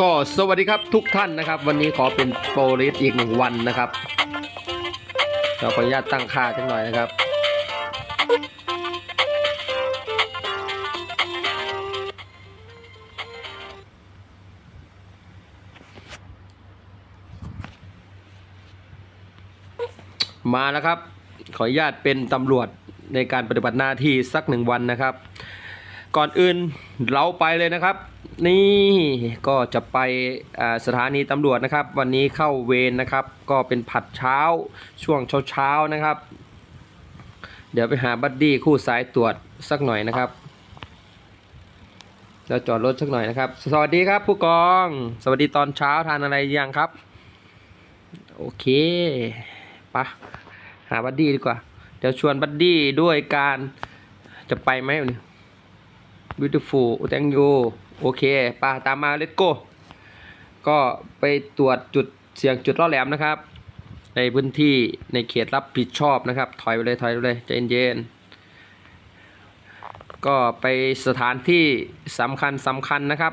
ก็สวัสดีครับทุกท่านนะครับ วันนี้ขอเป็นโปรลิสอีกหนึ่งวันนะครับเราขออนุญาตตั้งค่าจังหน่อยนะครับ มาแล้วครับ ขออนุญาตเป็นตำรวจในการปฏิบัติหน้าที่สักหนึ่งวันนะครับ ก่อนอื่นเราไปเลยนะครับ นี่ก็จะไปสถานีตำรวจนะครับ วันนี้เข้าเวรนะครับ ก็เป็นผัดเช้าช่วงเช้าๆนะครับ เดี๋ยวไปหาบัดดี้คู่สายตรวจสักหน่อยนะครับแล้วจอดรถสักหน่อยนะครับ สวัสดีครับผู้กอง สวัสดีตอนเช้าทานอะไรยังครับ โอเคไปะหาบัดดี้ดีกว่า เดี๋ยวชวนบัดดี้ด้วยการจะไปไหมวันนี้ beautiful thank you โอเคไป่าตามมา let's go ก็ไปตรวจจุดเสียงจุดล่อแหลมนะครับ ในพื้นที่ในเขตรับผิดชอบนะครับ ถอยไปเลยถอยไปเลยใจเย็นๆก็ไปสถานที่สำคัญสำคัญนะครับ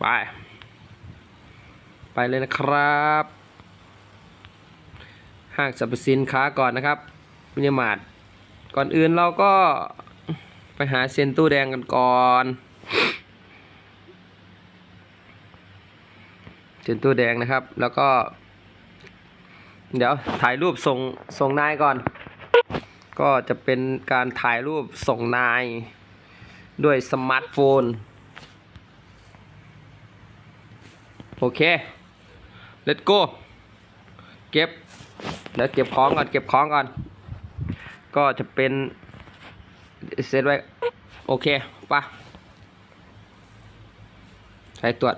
ไป ไปเลยนะครับ ห้างสรรพสินค้าก่อนนะครับมินิมาร์ทก่อนอื่นเราก็ ไปหาเซนตู้แดงกันก่อนเซนตู้แดงนะครับ แล้วก็ เดี๋ยวถ่ายรูปส่งส่งนายก่อน ก็จะเป็นการถ่ายรูปส่งนายด้วยสมาร์ทโฟน โอเค let's go เก็บ เดี๋ยวเก็บของก่อน เก็บของก่อน ก็จะเป็น เซตไว้ โอเคปะใช้ตรวจ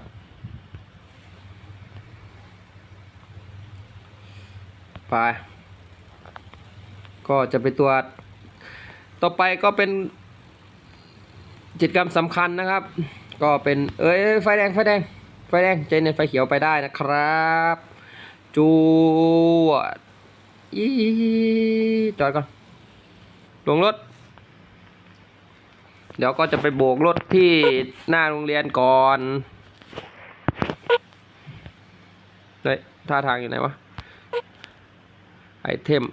ไปก็จะไปตรวจ ต่อไปก็เป็นกิจกรรมสำคัญนะครับ ก็เป็น เอ้ยไฟแดงไฟแดงไฟแดงใจในไฟเขียวไปได้นะครับ จูดอีจอดก่อนลงรถ เดี๋ยวก็จะไปโบกรถที่หน้าโรงเรียนก่อนเฮ้ยท่าทางอยู่ไหนวะ ไอเทม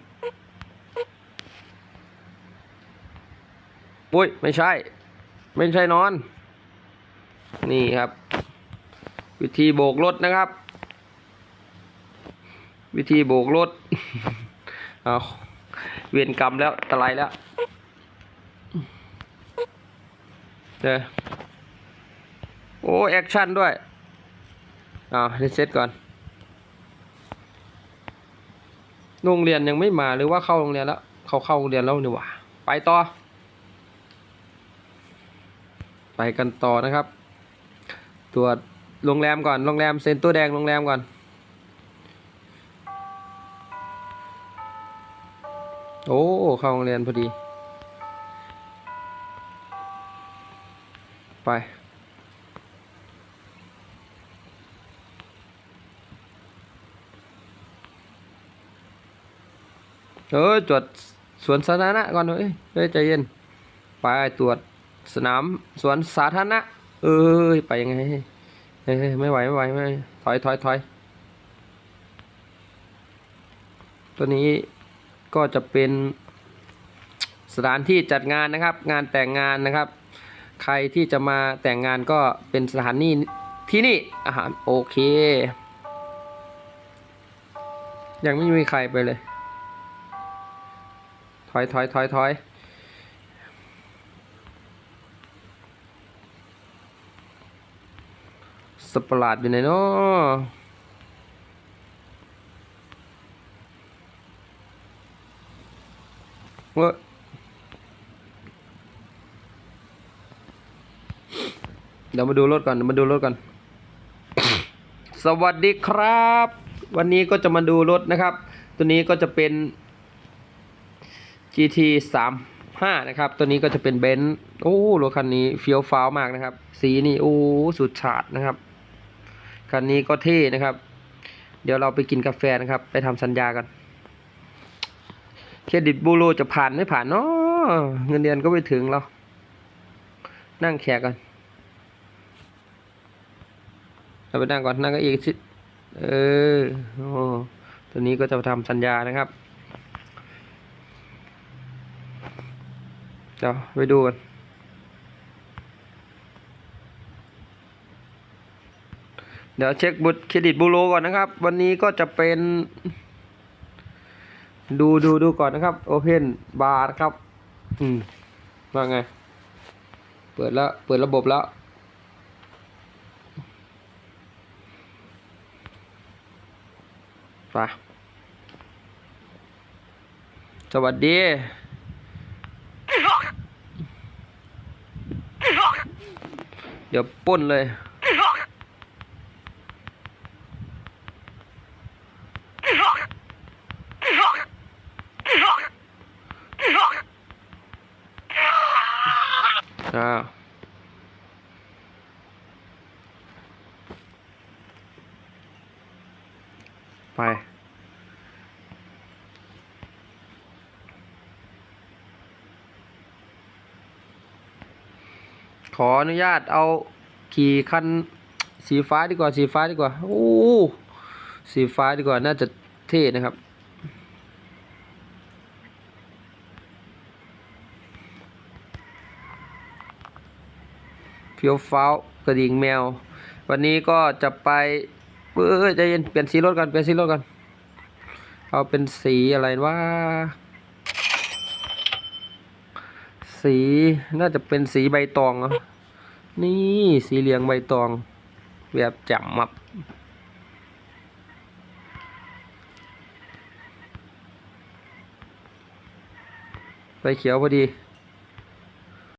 อุ้ย ไม่ใช่ ไม่ใช่นอน นี่ครับ วิธีโบกรถนะครับ วิธีโบกรถ เอาเวียนกรรมแล้วตะไลแล้ว เด้อโอ้แอคชั่นด้วยเอารีเซ็ตก่อนโรงเรียนยังไม่มาหรือว่าเข้าโรงเรียนแล้ว เขาเข้าโรงเรียนแล้วนี่หว่า ไปต่อ ไปกันต่อนะครับ ตรวจโรงแรมก่อน โรงแรมเซ็นตัวแดงโรงแรมก่อนโอ้เข้าโรงเรียนพอดี ไปเออตรวจสวนสาธารณะก่อนเฮ้ยเฮ้ยใจเย็น ไปตรวจสนามสวนสาธารณะ เอ้ยไปยังไงเฮ้ยไม่ไหวไม่ไหวไม่ถอยถอยถอยตัวนี้ก็จะเป็นสถานที่จัดงานนะครับ งานแต่งงานนะครับ ใครที่จะมาแต่งงานก็เป็นสถานที่ที่นี่อาหารโอเค ยังไม่มีใครไปเลย ถอยถอยถอยถอยสปาร์ลาดอยู่ไหนเนาะเว้ย เดี๋ยวมาดูรถก่อนเดี๋ยวมาดูรถก่อน สวัสดีครับ วันนี้ก็จะมาดูรถนะครับ ตัวนี้ก็จะเป็น GT 3 5นะครับ ตัวนี้ก็จะเป็นเบนซ์โอ้รถคันนี้เฟี้ยวฟ้าวมากนะครับ สีนี่โอ้สุดฉาดนะครับคันนี้ก็เท่นะครับ เดี๋ยวเราไปกินกาแฟนะครับ ไปทำสัญญากันเครดิตบูโรจะผ่านไม่ผ่านเนาะเงินเดือนก็ไม่ถึงเรานั่งแขกกัน เราไปนั่งก่อนนั่งก็อีกชิดเออโอ้ตัวนี้ก็จะทำสัญญานะครับเดี๋ยวไปดูกันเดี๋ยวเช็คบุตรเครดิตบูโรก่อนนะครับ วันนี้ก็จะเป็น ดูดูดูก่อนนะครับ Open Bar นะครับ อืมว่าไง เปิดแล้ว เปิดระบบแล้ว ไปสวัสดี เดี๋ยวป้นเลยอ้าวไป ออนุญาตเอาขี่คันสีฟ้าดีกว่าสีฟ้าดีกว่าโอ้สีฟ้าดีกว่าน่าจะเท่นะครับ เฟียวฟ้าวกระดิ่งแมว วันนี้ก็จะไปเออใจเย็นเปลี่ยนสีรถกันเปลี่ยนสีรถกันเอาเป็นสีอะไรว่า สีน่าจะเป็นสีใบตองเหรอนี่สีเหลืองใบตอง แบบจ่มมับไฟเขียวพอดี